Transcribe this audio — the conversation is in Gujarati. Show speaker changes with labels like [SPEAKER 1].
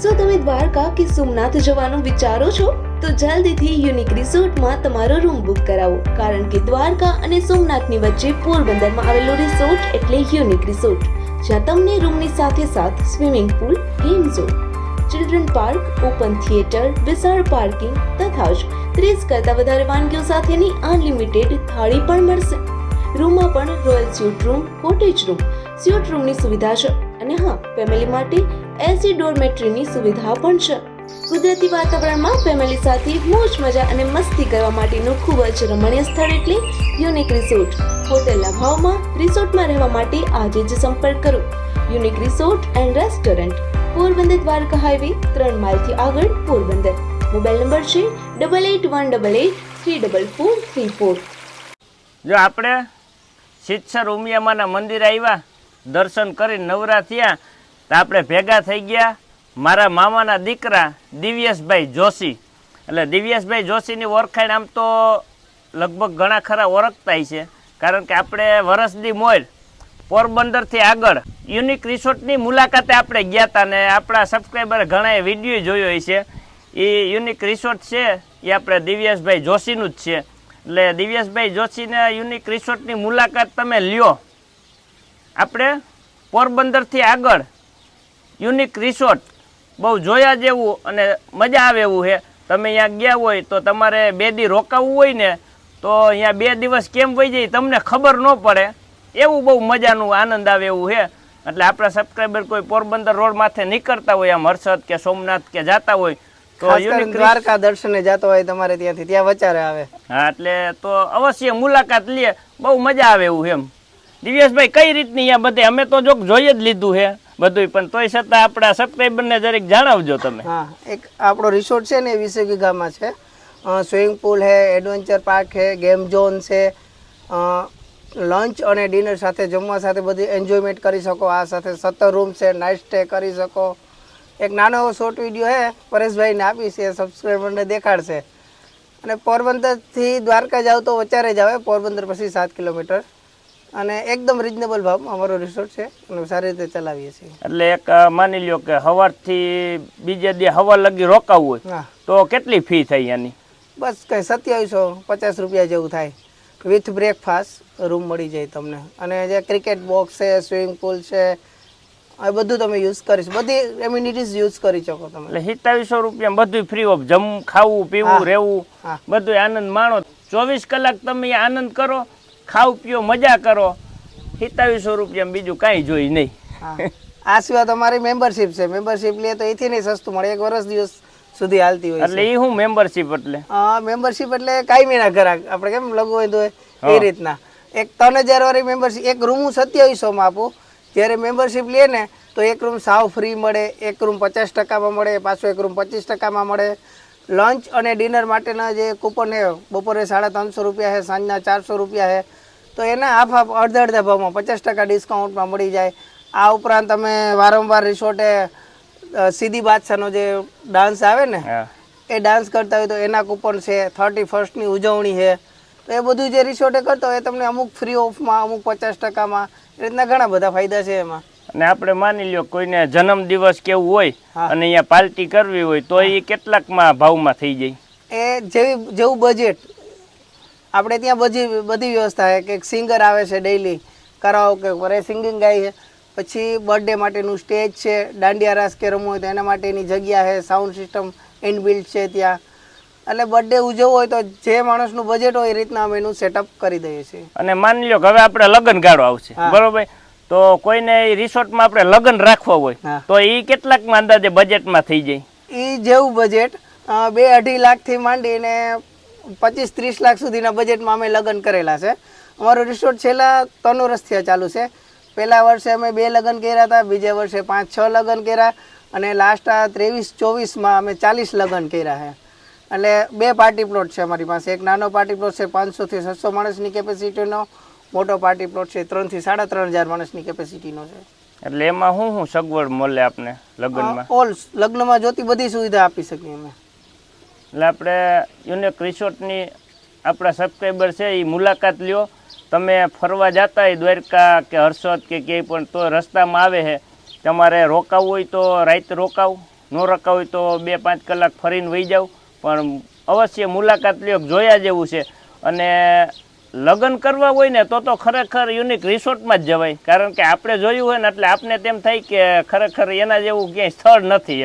[SPEAKER 1] શું તમે દ્વારકા કે સોમનાથ જવાનું વિચારો છો? તો જલ્દીથી યુનિક રિસોર્ટમાં તમારો રૂમ બુક કરાવો. કારણ કે દ્વારકા અને સોમનાથની વચ્ચે પોરબંદરમાં આવેલો રિસોર્ટ એટલે યુનિક રિસોર્ટ, જ્યાં તમને રૂમની સાથે સાથ swimming pool, game zone, children park, open theatre, વિશાળ પાર્કિંગ તથા જ ત્રીસ કરતાં વધારે વાનગીઓ સાથેની અનલિમિટેડ થાળી પણ મળશે. રૂમમાં પણ royal suite room, cottage room, suite રૂમની સુવિધા છે. અને હા, ફેમિલી માટે એસી ડોરમેટ્રીની સુવિધા પણ છે. કુદરતી વાતાવરણમાં ફેમિલી સાથે મોજ, મજા અને મસ્તી કરવા માટેનું ખૂબ જ રમણીય સ્થળ એટલે યુનિક રિસોર્ટ. હોટેલના ભાવમાં રિસોર્ટમાં રહેવા માટે આજે જ સંપર્ક કરો. Unique resort and restaurant. Porbandar Dwarka highway ત્રણ માઇલથી આગળ પોરબંદર. મોબાઈલ નંબર છે double eight one double eight three double four three four
[SPEAKER 2] જો આપણે સિત્સર ઉમિયામાના મંદિર આવ્યા, દર્શન કરી નવરા થયા તો આપણે ભેગા થઈ ગયા મારા મામાના દીકરા દિવ્યેશભાઈ જોશી. એટલે દિવ્યેશભાઈ જોશીની ઓળખાણ આમ તો લગભગ ઘણા ખરા ઓળખતાય છે. કારણ કે આપણે વરસદી મોર પોરબંદરથી આગળ યુનિક રિસોર્ટની મુલાકાતે આપણે ગયા હતા ને આપણા સબસ્ક્રાઈબરે ઘણાએ વીડિયો જોયો છે. એ યુનિક રિસોર્ટ છે એ આપણે દિવ્યેશભાઈ જોશીનું જ છે. એટલે દિવ્યેશભાઈ જોશીને યુનિક રિસોર્ટની મુલાકાત તમે લ્યો. આપણે પોરબંદરથી આગળ યુનિક રિસોર્ટ બહુ જોયા જેવું અને મજા આવે એવું છે. તમે અહીંયા ગયા હોય તો તમારે બે દી રોકાવું હોય ને તો અહીંયા બે દિવસ કેમ વહી જાય તમને ખબર ન પડે. એવું બહુ મજાનું આનંદ આવે એવું છે. એટલે આપણા સબસ્ક્રાઈબર કોઈ પોરબંદર રોડ માથે નીકળતા હોય આમ હર્ષદ કે સોમનાથ કે જાતા હોય તો
[SPEAKER 3] દ્વારકા દર્શને જતો હોય તમારે ત્યાંથી ત્યાં વચારે આવે.
[SPEAKER 2] હા એટલે તો અવશ્ય મુલાકાત લે. બહુ મજા આવે એવું એમ. દિવ્યેશભાઈ કઈ રીતની અહીંયા બધે? અમે તો જો જોઈ જ લીધું છે. બધું પણ તોય છતાં આપણા સબસ્ક્રાઈબરને જરીક જણાવજો તમે.
[SPEAKER 3] હા, એક આપણો રિસોર્ટ છે ને એ વીસે વીઘામાં છે. સ્વિમિંગ પુલ છે, એડવેન્ચર પાર્ક છે, ગેમ ઝોન છે. લંચ અને ડિનર સાથે જમવા સાથે બધી એન્જોયમેન્ટ કરી શકો. આ સાથે સત્તર રૂમ છે નાઇટ સ્ટે કરી શકો. એક નાનો એવો શોર્ટ વીડિયો છે પરેશભાઈને આપીશ એ સબસ્ક્રાઈબરને દેખાડશે. અને પોરબંદરથી દ્વારકા જાવ તો વચારે જ આવે, પોરબંદર પછી સાત કિલોમીટર. અને એકદમ રિઝનેબલ ભાવમાં અમારો રિસોર્ટ છે અને સારી રીતે ચલાવીએ છીએ.
[SPEAKER 2] એટલે એક માની લ્યો કે સવારથી બીજે દે હવા લગી રોકાવું હોય તો કેટલી ફી થઈ એની?
[SPEAKER 3] બસ કંઈ સત્યાવીસો પચાસ રૂપિયા જેવું થાય. વિથ બ્રેકફાસ્ટ રૂમ મળી જાય તમને. અને જે ક્રિકેટ બોક્સ છે સ્વિમિંગ પુલ છે એ બધું તમે યુઝ કરી શકો. બધી એમ્યુનિટીઝ યુઝ કરી શકો તમે.
[SPEAKER 2] એટલે સિત્તાવીસો રૂપિયા બધું ફ્રી ઓફ જમ ખાવું પીવું રહેવું. બધું આનંદ માણો. ચોવીસ કલાક તમે આનંદ કરો ખાવ પીઓ મજા કરો. સિત્તાવીસો રૂપિયા બીજું કાંઈ જોઈ નહીં.
[SPEAKER 3] આ સિવાય તમારી મેમ્બરશિપ છે. મેમ્બરશિપ લે તો એથી નહીં સસ્તું મળે. એક વર્ષ દિવસ સુધી હાલતી હોય
[SPEAKER 2] એટલે એ હું મેમ્બરશિપ એટલે?
[SPEAKER 3] હા મેમ્બરશિપ એટલે કાયમીના ઘરાક આપણે કેમ લઘુ હોય તો એ રીતના. એક ત્રણ હજાર વાળી મેમ્બરશિપ એક રૂમ હું સત્યાવીસોમાં આપું. જ્યારે મેમ્બરશિપ લે ને તો એક રૂમ સાવ ફ્રી મળે એક રૂમ પચાસ ટકામાં મળે પાછો એક રૂમ પચીસ ટકામાં મળે. લંચ અને ડિનર માટેના જે કૂપન છે બપોરે સાડા ત્રણસો રૂપિયા છે સાંજના ચારસો રૂપિયા છે. તો એના હાફ હાફ અડધા અડધા ભાવમાં પચાસ ટકા ડિસ્કાઉન્ટમાં મળી જાય. આ ઉપરાંત તમે વારંવાર રિસોર્ટે સીધી બાદશાહનો જે ડાન્સ આવે ને એ ડાન્સ કરતા હોય તો એના કૂપન છે થર્ટી ફર્સ્ટની ઉજવણી છે. તો એ બધું જે રિસોર્ટે કરતો હોય એ તમને અમુક ફ્રી ઓફમાં અમુક પચાસ ટકામાં એ રીતના ઘણા બધા ફાયદા છે એમાં.
[SPEAKER 2] અને આપણે માની લ્યો કોઈને જન્મ દિવસ કેવું હોય અને અહીંયા પાર્ટી કરવી હોય તો એ કેટલાકમાં ભાવમાં થઈ જાય?
[SPEAKER 3] એ જેવી જેવું બજેટ આપણે ત્યાં બધી બધી વ્યવસ્થા છે. કે સિંગર આવે છે ડેઈલી કરાઓકે વરે સિંગિંગ ગાય છે. પછી બર્થડે માટેનું સ્ટેજ છે દાંડિયા રાસ કે રમવું હોય તો એના માટેની જગ્યા છે સાઉન્ડ સિસ્ટમ ઇનબિલ્ટ છે ત્યાં. એટલે બર્થડે ઉજવવો હોય તો જે માણસનું બજેટ હોય એ રીતના અમે એનું સેટઅપ કરી દઈએ છીએ.
[SPEAKER 2] અને માની લો કે હવે આપણે લગ્ન ગાળો આવશે. બરોબર? તો કોઈને રિસોર્ટમાં આપણે લગ્ન રાખવા હોય તો એ કેટલાકમાં અંદાજે બજેટમાં થઈ જાય?
[SPEAKER 3] એ જેવું બજેટ બે અઢી લાખથી માંડીને પચીસ ત્રીસ લાખ સુધીના બજેટમાં અમે લગ્ન કરેલા છે. અમારું રિસોર્ટ છેલ્લા ત્રણ વર્ષથી ચાલુ છે. પહેલા વર્ષે અમે બે લગ્ન કર્યા હતા બીજા વર્ષે પાંચ છ લગ્ન કર્યા અને લાસ્ટ આ ત્રેવીસ ચોવીસમાં અમે ચાલીસ લગ્ન કર્યા છે. એટલે બે પાર્ટી પ્લોટ છે અમારી પાસે. એક નાનો પાર્ટી પ્લોટ છે પાંચસોથી છસો માણસની કેપેસિટીનો મોટો પાર્ટી પ્લોટ છે ત્રણથી સાડા ત્રણ હજાર માણસની કેપેસિટીનો છે.
[SPEAKER 2] એટલે એમાં શું શું સગવડ મળે આપને લગ્નમાં?
[SPEAKER 3] ઓલ લગ્નમાં જોતી બધી સુવિધા આપી શકીએ અમે.
[SPEAKER 2] એટલે આપણે યુનિક રિસોર્ટની આપણા સબસ્ક્રાઈબર છે એ મુલાકાત લ્યો. તમે ફરવા જતા હોય દ્વારકા કે હર્ષદ કે ક્યાંય પણ તો રસ્તામાં આવે છે. તમારે રોકાવું હોય તો રાત રોકાવ. ન રોકાવું હોય તો બે પાંચ કલાક ફરીને વહી જાવ. પણ અવશ્ય મુલાકાત લ્યો જોયા જેવું છે. અને લગ્ન કરવા હોય ને તો તો ખરેખર યુનિક રિસોર્ટમાં જ જવાય. કારણ કે આપણે જોયું હોય ને એટલે આપને તેમ થાય કે ખરેખર એના જેવું ક્યાંય સ્થળ નથી.